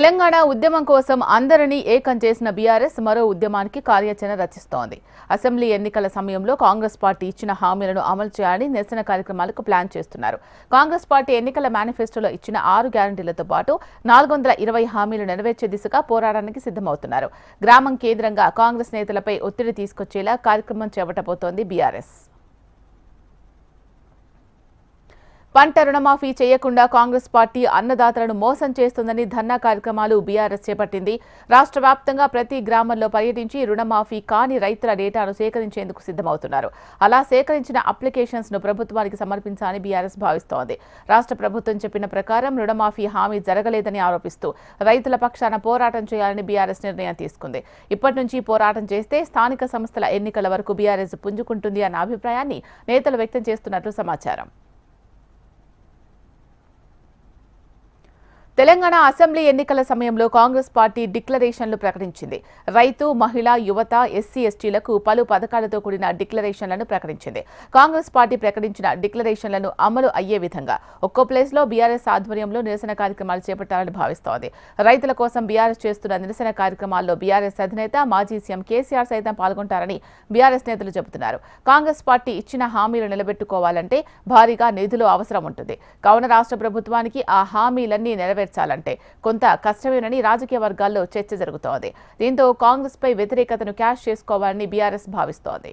తెలంగాణ ఉద్యమం కోసం అందరినీ ఏకం చేసిన బీఆర్ఎస్ మరో ఉద్యమానికి కార్యాచరణ రచిస్తోంది. అసెంబ్లీ ఎన్నికల సమయంలో కాంగ్రెస్ పార్టీ ఇచ్చిన హామీలను అమలు చేయాలని నిరసన కార్యక్రమాలకు ప్లాన్ చేస్తున్నారు. కాంగ్రెస్ పార్టీ ఎన్నికల మేనిఫెస్టోలో ఇచ్చిన ఆరు గ్యారంటీలతో పాటు నాలుగు వందల ఇరవై హామీలు నెరవేర్చే దిశగా పోరాటానికి సిద్ధమవుతున్నారు. గ్రామం కేంద్రంగా కాంగ్రెస్ నేతలపై ఒత్తిడి తీసుకొచ్చేలా కార్యక్రమం చేపట్టబోతోంది బీఆర్ఎస్. పంట రుణమాఫీ చేయకుండా కాంగ్రెస్ పార్టీ అన్నదాతలను మోసం చేస్తుందని ధర్నా కార్యక్రమాలు బీఆర్ఎస్ చేపట్టింది. రాష్ట్ర వ్యాప్తంగా ప్రతి గ్రామంలో పర్యటించి రుణమాఫీ కాని రైతుల డేటాను సేకరించేందుకు సిద్ధమవుతున్నారు. అలా సేకరించిన అప్లికేషన్స్ను ప్రభుత్వానికి సమర్పించాలని బీఆర్ఎస్ భావిస్తోంది. రాష్ట్ర ప్రభుత్వం చెప్పిన ప్రకారం రుణమాఫీ హామీ జరగలేదని ఆరోపిస్తూ రైతుల పక్షాన పోరాటం చేయాలని బీఆర్ఎస్ నిర్ణయం తీసుకుంది. ఇప్పటి నుంచి పోరాటం చేస్తే స్థానిక సంస్థల ఎన్నికల వరకు బీఆర్ఎస్ పుంజుకుంటుంది అన్న అభిప్రాయాన్ని నేతలు వ్యక్తం చేస్తున్నట్లు సమాచారం. తెలంగాణ అసెంబ్లీ ఎన్నికల సమయంలో కాంగ్రెస్ పార్టీ డిక్లరేషన్లు ప్రకటించింది. రైతు మహిళ యువత ఎస్సీ ఎస్టీలకు పలు పథకాలతో కూడిన డిక్లరేషన్లను ప్రకటించింది. కాంగ్రెస్ పార్టీ ప్రకటించిన డిక్లరేషన్లను అమలు అయ్యే విధంగా ఒక్కో ప్లేస్లో బీఆర్ఎస్ ఆధ్వర్యంలో నిరసన కార్యక్రమాలు చేపట్టాలని భావిస్తోంది. రైతుల కోసం బీఆర్ఎస్ చేస్తున్న నిరసన కార్యక్రమాల్లో బీఆర్ఎస్ అధినేత మాజీ సీఎం కేసీఆర్ సైతం పాల్గొంటారని బీఆర్ఎస్ నేతలు చెబుతున్నారు. కాంగ్రెస్ పార్టీ ఇచ్చిన హామీలు నిలబెట్టుకోవాలంటే భారీగా నిధులు అవసరం ఉంటుంది. కావున రాష్ట్ర ప్రభుత్వానికి ఆ హామీలన్నీ నెరవేర్చాలంటే కొంత కష్టమేనని రాజకీయ వర్గాల్లో చర్చ జరుగుతోంది. దీంతో కాంగ్రెస్ పై వ్యతిరేకతను క్యాష్ చేసుకోవాలని బీఆర్ఎస్ భావిస్తోంది.